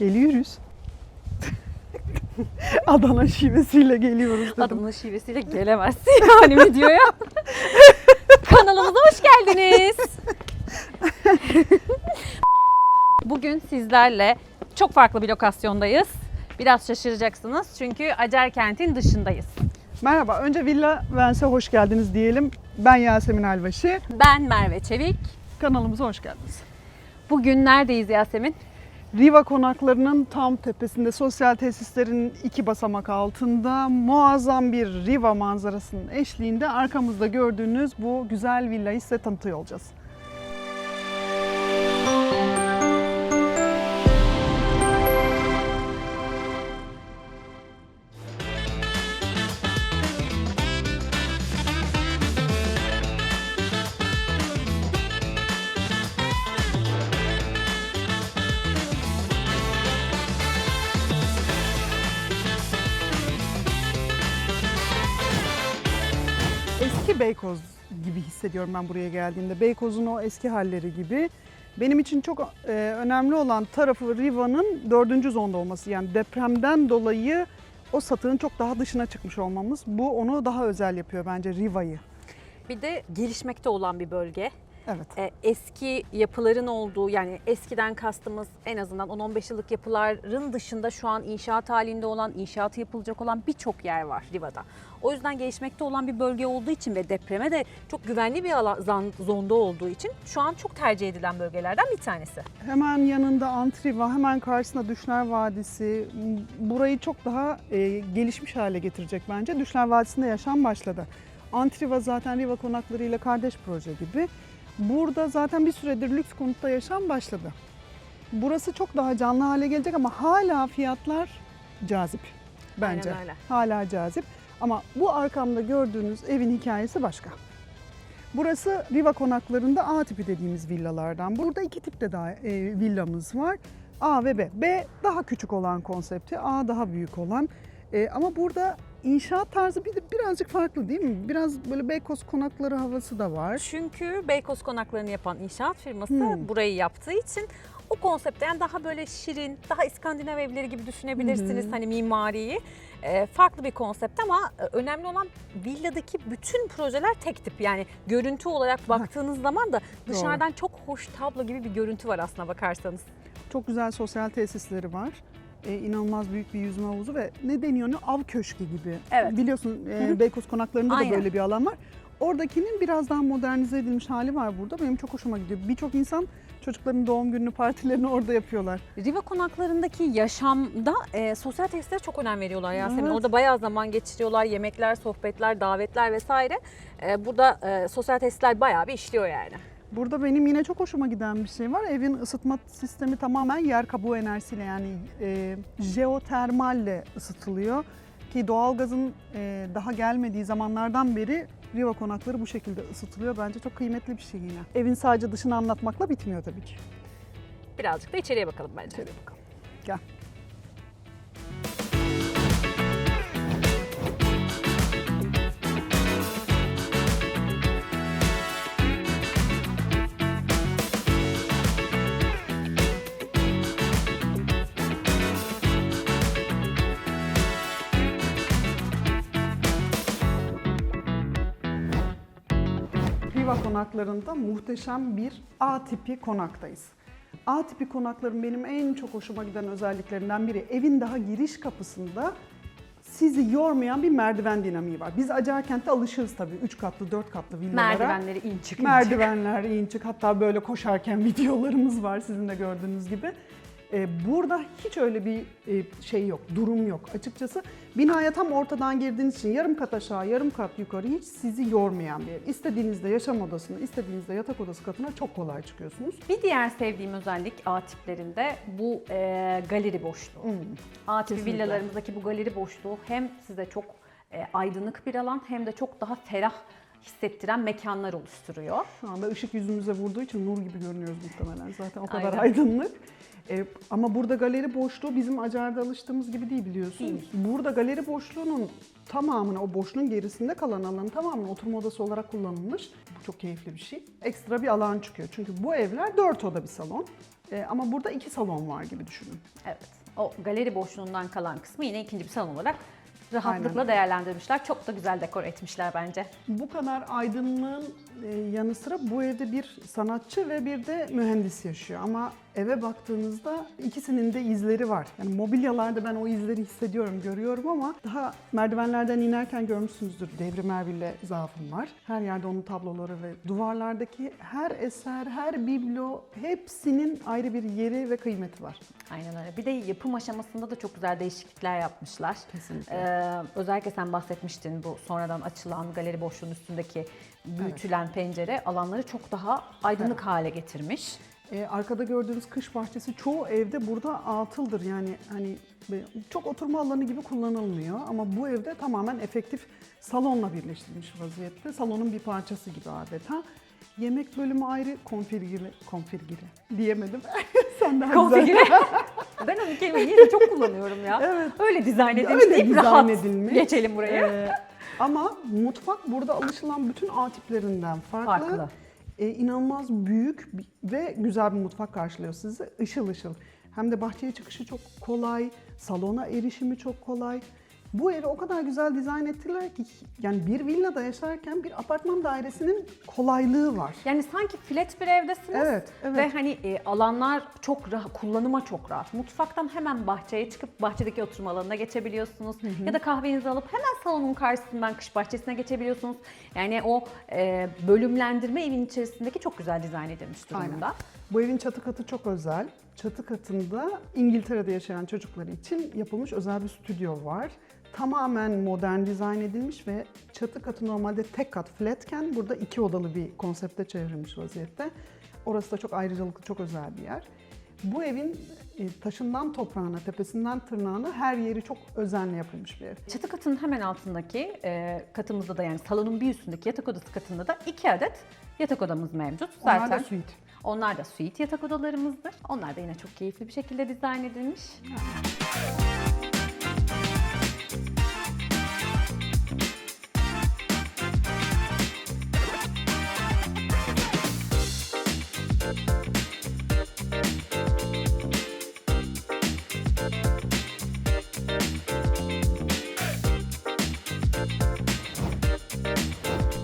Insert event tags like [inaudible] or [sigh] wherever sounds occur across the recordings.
Geliyoruz. [laughs] Adana şivesiyle geliyoruz dedim. Adamın şivesiyle gelemezsin [laughs] yani videoya. [laughs] Kanalımıza hoş geldiniz. Bugün sizlerle çok farklı bir lokasyondayız. Biraz şaşıracaksınız çünkü Acar kentin dışındayız. Merhaba, önce Villa Vens'e hoş geldiniz diyelim. Ben Yasemin Albaşı. Ben Merve Çevik. Kanalımıza hoş geldiniz. Bugün neredeyiz Yasemin? Riva konaklarının tam tepesinde sosyal tesislerin iki basamak altında muazzam bir Riva manzarasının eşliğinde arkamızda gördüğünüz bu güzel villayı size tanıtıyor olacağız. Eski Beykoz gibi hissediyorum ben buraya geldiğimde. Beykoz'un o eski halleri gibi. Benim için çok e, önemli olan tarafı Riva'nın dördüncü zonda olması. Yani depremden dolayı o satığın çok daha dışına çıkmış olmamız. Bu onu daha özel yapıyor bence Riva'yı. Bir de gelişmekte olan bir bölge. Evet. E, eski yapıların olduğu yani eskiden kastımız en azından 10-15 yıllık yapıların dışında şu an inşaat halinde olan, inşaatı yapılacak olan birçok yer var Riva'da. O yüzden gelişmekte olan bir bölge olduğu için ve depreme de çok güvenli bir alan, zonda olduğu için şu an çok tercih edilen bölgelerden bir tanesi. Hemen yanında Antriva, hemen karşısında Düşler Vadisi. Burayı çok daha e, gelişmiş hale getirecek bence. Düşler Vadisi'nde yaşam başladı. Antriva zaten Riva konaklarıyla kardeş proje gibi. Burada zaten bir süredir lüks konutta yaşam başladı. Burası çok daha canlı hale gelecek ama hala fiyatlar cazip bence. Aynen öyle. Hala cazip. Ama bu arkamda gördüğünüz evin hikayesi başka. Burası Riva konaklarında A tipi dediğimiz villalardan. Burada iki tipte daha e, villamız var. A ve B. B daha küçük olan konsepti, A daha büyük olan. E, ama burada inşaat tarzı bir, birazcık farklı değil mi? Biraz böyle Beykoz konakları havası da var. Çünkü Beykoz konaklarını yapan inşaat firması Hmm. burayı yaptığı için o konsepte yani daha böyle şirin, daha İskandinav evleri gibi düşünebilirsiniz Hı hı. hani mimariyi. Ee, farklı bir konsept ama e, önemli olan villadaki bütün projeler tek tip. Yani görüntü olarak baktığınız zaman da dışarıdan çok hoş tablo gibi bir görüntü var aslına bakarsanız. Çok güzel sosyal tesisleri var. E, inanılmaz büyük bir yüzme havuzu ve ne deniyor ne av köşkü gibi. Evet. Biliyorsun e, Hı hı. Beykoz konaklarında Aynen. da böyle bir alan var. Oradakinin biraz daha modernize edilmiş hali var burada. Benim çok hoşuma gidiyor. Birçok insan çocukların doğum gününü partilerini [laughs] orada yapıyorlar. Riva konaklarındaki yaşamda e, sosyal tesislere çok önem veriyorlar Yasemin. Evet. Orada bayağı zaman geçiriyorlar. Yemekler, sohbetler, davetler vesaire. E, burada e, sosyal tesisler bayağı bir işliyor yani. Burada benim yine çok hoşuma giden bir şey var. Evin ısıtma sistemi tamamen yer kabuğu enerjisiyle yani e, jeotermalle ısıtılıyor. Ki doğalgazın e, daha gelmediği zamanlardan beri Riva konakları bu şekilde ısıtılıyor. Bence çok kıymetli bir şey yine. Evin sadece dışını anlatmakla bitmiyor tabii ki. Birazcık da içeriye bakalım bence. İçeri bakalım. Gel. Riva konaklarında muhteşem bir A tipi konaktayız. A tipi konakların benim en çok hoşuma giden özelliklerinden biri evin daha giriş kapısında sizi yormayan bir merdiven dinamiği var. Biz Acarkent'te alışırız tabii 3 katlı 4 katlı villalara. Merdivenleri in çık in çık. Merdivenler, in çık hatta böyle koşarken [laughs] videolarımız var sizin de gördüğünüz gibi. Ee, burada hiç öyle bir e, şey yok, durum yok açıkçası. Binaya tam ortadan girdiğiniz için yarım kat aşağı, yarım kat yukarı hiç sizi yormayan bir ev. İstediğinizde yaşam odasına, istediğinizde yatak odası katına çok kolay çıkıyorsunuz. Bir diğer sevdiğim özellik A tiplerinde bu e, galeri boşluğu. Hmm. A tipi Kesinlikle. villalarımızdaki bu galeri boşluğu hem size çok e, aydınlık bir alan hem de çok daha ferah hissettiren mekanlar oluşturuyor. Şu anda ışık yüzümüze vurduğu için nur gibi görünüyoruz muhtemelen zaten o kadar Aynen. aydınlık. Ee, ama burada galeri boşluğu bizim Acar'da alıştığımız gibi değil biliyorsunuz. Değil. Burada galeri boşluğunun tamamını, o boşluğun gerisinde kalan alanın tamamını oturma odası olarak kullanılmış. Bu çok keyifli bir şey. Ekstra bir alan çıkıyor. Çünkü bu evler 4 oda bir salon. E, ama burada iki salon var gibi düşünün. Evet. O galeri boşluğundan kalan kısmı yine ikinci bir salon olarak rahatlıkla Aynen. değerlendirmişler. Çok da güzel dekor etmişler bence. Bu kadar aydınlığın e, yanı sıra bu evde bir sanatçı ve bir de mühendis yaşıyor. Ama eve baktığınızda ikisinin de izleri var. Yani mobilyalarda ben o izleri hissediyorum, görüyorum ama daha merdivenlerden inerken görmüşsünüzdür. Devrim Erbil'le zaafım var. Her yerde onun tabloları ve duvarlardaki her eser, her biblo hepsinin ayrı bir yeri ve kıymeti var. Aynen öyle. Bir de yapım aşamasında da çok güzel değişiklikler yapmışlar. Kesinlikle. Ee, özellikle sen bahsetmiştin bu sonradan açılan galeri boşluğunun üstündeki büyütülen pencere alanları çok daha aydınlık hale getirmiş. Ee, arkada gördüğünüz kış bahçesi çoğu evde burada atıldır. Yani hani çok oturma alanı gibi kullanılmıyor ama bu evde tamamen efektif salonla birleştirilmiş vaziyette. Salonun bir parçası gibi adeta. Yemek bölümü ayrı konfigüre, konfigüre diyemedim. [laughs] Sen daha güzel. Konfigüre. [laughs] ben o kelimeyi de çok kullanıyorum ya. Evet. Öyle dizayn edilmiş Öyle deyip dizayn rahat edilmiş. geçelim buraya. Ee, ama mutfak burada alışılan bütün A tiplerinden farklı. Farklı. Ee, inanılmaz büyük ve güzel bir mutfak karşılıyor sizi. Işıl ışıl. Hem de bahçeye çıkışı çok kolay, salona erişimi çok kolay. Bu evi o kadar güzel dizayn ettiler ki yani bir villada yaşarken bir apartman dairesinin kolaylığı var. Yani sanki flat bir evdesiniz. Evet, evet. Ve hani e, alanlar çok rahat, kullanıma çok rahat. Mutfaktan hemen bahçeye çıkıp bahçedeki oturma alanına geçebiliyorsunuz. Ya da kahvenizi alıp hemen salonun karşısından kış bahçesine geçebiliyorsunuz. Yani o e, bölümlendirme evin içerisindeki çok güzel dizayn edilmiş durumda. Aynen. Bu evin çatı katı çok özel. Çatı katında İngiltere'de yaşayan çocuklar için yapılmış özel bir stüdyo var. Tamamen modern dizayn edilmiş ve çatı katı normalde tek kat flatken burada iki odalı bir konsepte çevrilmiş vaziyette. Orası da çok ayrıcalıklı, çok özel bir yer. Bu evin e, taşından toprağına, tepesinden tırnağına her yeri çok özenle yapılmış bir ev. Çatı katının hemen altındaki e, katımızda da yani salonun bir üstündeki yatak odası katında da iki adet yatak odamız mevcut. Zaten Onlar da suite. Onlar da suite yatak odalarımızdır. Onlar da yine çok keyifli bir şekilde dizayn edilmiş.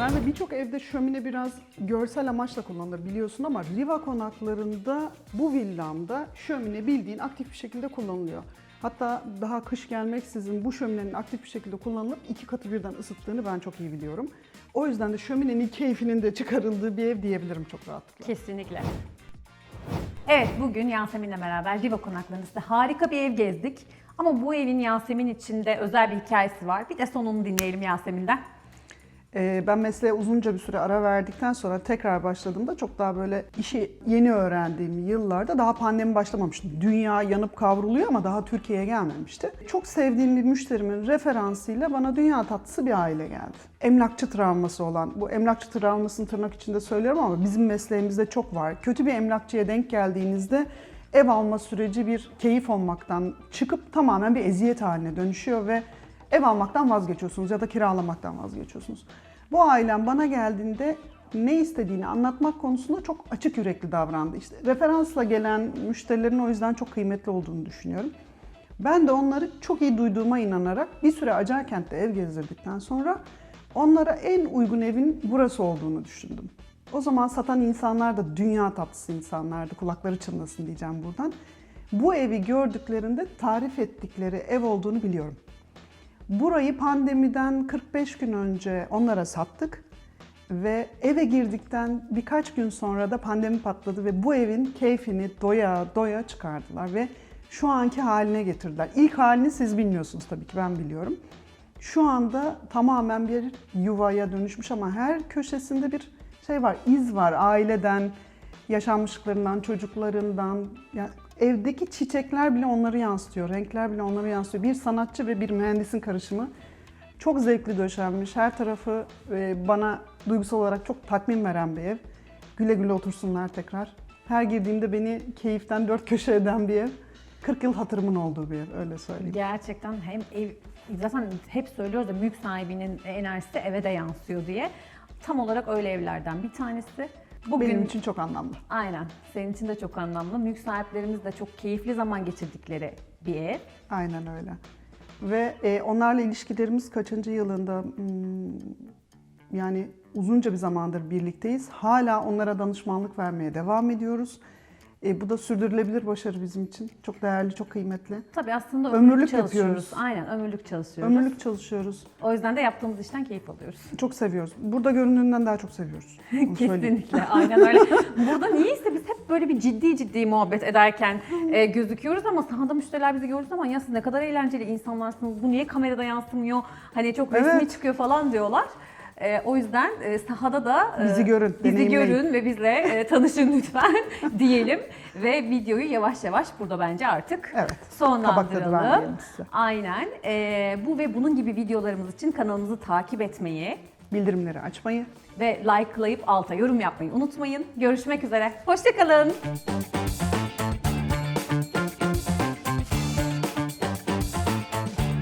De birçok evde şömine biraz görsel amaçla kullanılır biliyorsun ama Riva konaklarında bu villamda şömine bildiğin aktif bir şekilde kullanılıyor. Hatta daha kış gelmeksizin bu şöminenin aktif bir şekilde kullanılıp iki katı birden ısıttığını ben çok iyi biliyorum. O yüzden de şöminenin keyfinin de çıkarıldığı bir ev diyebilirim çok rahatlıkla. Kesinlikle. Evet bugün Yasemin'le beraber Riva Konakları'nda harika bir ev gezdik. Ama bu evin Yasemin içinde özel bir hikayesi var. Bir de sonunu dinleyelim Yasemin'den. Ee, ben mesleğe uzunca bir süre ara verdikten sonra tekrar başladığımda çok daha böyle işi yeni öğrendiğim yıllarda daha pandemi başlamamıştı. Dünya yanıp kavruluyor ama daha Türkiye'ye gelmemişti. Çok sevdiğim bir müşterimin referansıyla bana dünya tatlısı bir aile geldi. Emlakçı travması olan, bu emlakçı travmasını tırnak içinde söylüyorum ama bizim mesleğimizde çok var. Kötü bir emlakçıya denk geldiğinizde ev alma süreci bir keyif olmaktan çıkıp tamamen bir eziyet haline dönüşüyor ve ev almaktan vazgeçiyorsunuz ya da kiralamaktan vazgeçiyorsunuz. Bu ailem bana geldiğinde ne istediğini anlatmak konusunda çok açık yürekli davrandı. İşte referansla gelen müşterilerin o yüzden çok kıymetli olduğunu düşünüyorum. Ben de onları çok iyi duyduğuma inanarak bir süre Acarkent'te ev gezdirdikten sonra onlara en uygun evin burası olduğunu düşündüm. O zaman satan insanlar da dünya tatlısı insanlardı. Kulakları çınlasın diyeceğim buradan. Bu evi gördüklerinde tarif ettikleri ev olduğunu biliyorum. Burayı pandemiden 45 gün önce onlara sattık ve eve girdikten birkaç gün sonra da pandemi patladı ve bu evin keyfini doya doya çıkardılar ve şu anki haline getirdiler. İlk halini siz bilmiyorsunuz tabii ki ben biliyorum. Şu anda tamamen bir yuvaya dönüşmüş ama her köşesinde bir şey var, iz var aileden, yaşanmışlıklarından, çocuklarından. Yani evdeki çiçekler bile onları yansıtıyor, renkler bile onları yansıtıyor. Bir sanatçı ve bir mühendisin karışımı. Çok zevkli döşenmiş. Her tarafı e, bana duygusal olarak çok tatmin veren bir ev. Güle güle otursunlar tekrar. Her girdiğimde beni keyiften dört köşe eden bir ev. 40 yıl hatırımın olduğu bir ev öyle söyleyeyim. Gerçekten hem ev zaten hep söylüyoruz da mülk sahibinin enerjisi eve de yansıyor diye. Tam olarak öyle evlerden bir tanesi. Bugün Benim için çok anlamlı. aynen senin için de çok anlamlı. Mülk sahiplerimiz de çok keyifli zaman geçirdikleri bir ev. Aynen öyle. Ve e, onlarla ilişkilerimiz kaçıncı yılında hmm, yani uzunca bir zamandır birlikteyiz. Hala onlara danışmanlık vermeye devam ediyoruz. E, bu da sürdürülebilir başarı bizim için. Çok değerli, çok kıymetli. Tabii aslında ömürlük, Ömürlük çalışıyoruz. yapıyoruz. Aynen ömürlük çalışıyoruz. Ömürlük çalışıyoruz. O yüzden de yaptığımız işten keyif alıyoruz. Çok seviyoruz. Burada göründüğünden daha çok seviyoruz. [laughs] Kesinlikle aynen öyle. Burada niyeyse biz hep böyle bir ciddi ciddi muhabbet ederken e, gözüküyoruz ama sahada müşteriler bizi gördüğü zaman ya siz ne kadar eğlenceli insanlarsınız, bu niye kamerada yansımıyor, hani çok resmi Evet. çıkıyor falan diyorlar. E, o yüzden e, sahada da e, Bizi görün, bizi görün ve bizle e, tanışın [laughs] lütfen [laughs] diyelim ve videoyu yavaş yavaş burada bence artık Evet. Sonlandıralım. Aynen. E, bu ve bunun gibi videolarımız için kanalımızı takip etmeyi, Bildirimleri açmayı, ve likelayıp alta yorum yapmayı unutmayın. Görüşmek üzere. Hoşçakalın.